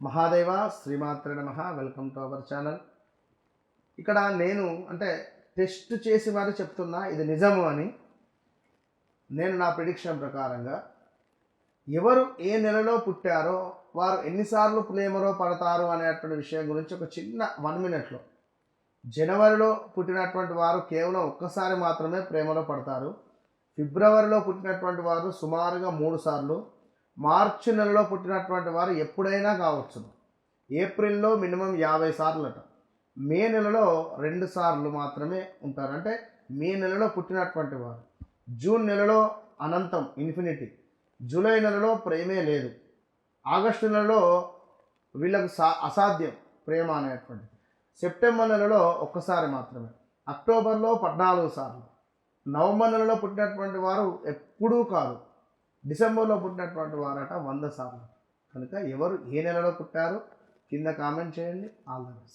మహాదేవ శ్రీమాత్ర నమ. Welcome to our channel ఇక్కడ నేను అంటే టెస్ట్ చేసి మరి చెప్తున్నా ఇది నిజము అని. నేను నా ప్రిడిక్షన్ ప్రకారంగా ఎవరు ఏ నెలలో పుట్టారో వారు ఎన్నిసార్లు ప్రేమలో పడతారు అనేటువంటి విషయం గురించి ఒక చిన్న వన్ మినిట్లో జనవరిలో పుట్టినటువంటి వారు కేవలం ఒక్కసారి మాత్రమే ప్రేమలో పడతారు. ఫిబ్రవరిలో పుట్టినటువంటి వారు సుమారుగా మూడు సార్లు. మార్చి నెలలో పుట్టినటువంటి వారు ఎప్పుడైనా కావచ్చు. ఏప్రిల్లో మినిమం యాభై సార్లట. మే నెలలో రెండు సార్లు మాత్రమే ఉంటారు. అంటే మే నెలలో పుట్టినటువంటి వారు. జూన్ నెలలో అనంతం ఇన్ఫినిటీ. జూలై నెలలో ప్రేమే లేదు. ఆగస్టు నెలలో వీళ్ళకు సా అసాధ్యం ప్రేమ అనేటువంటిది సెప్టెంబర్ నెలలో ఒక్కసారి మాత్రమే. అక్టోబర్లో పద్నాలుగు సార్లు. నవంబర్ నెలలో పుట్టినటువంటి వారు ఎప్పుడూ కాదు. డిసెంబర్లో పుట్టినటువంటి వారట వంద సార్లు. కనుక ఎవరు ఏ నెలలో పుట్టారు కింద కామెంట్ చేయండి. All the best.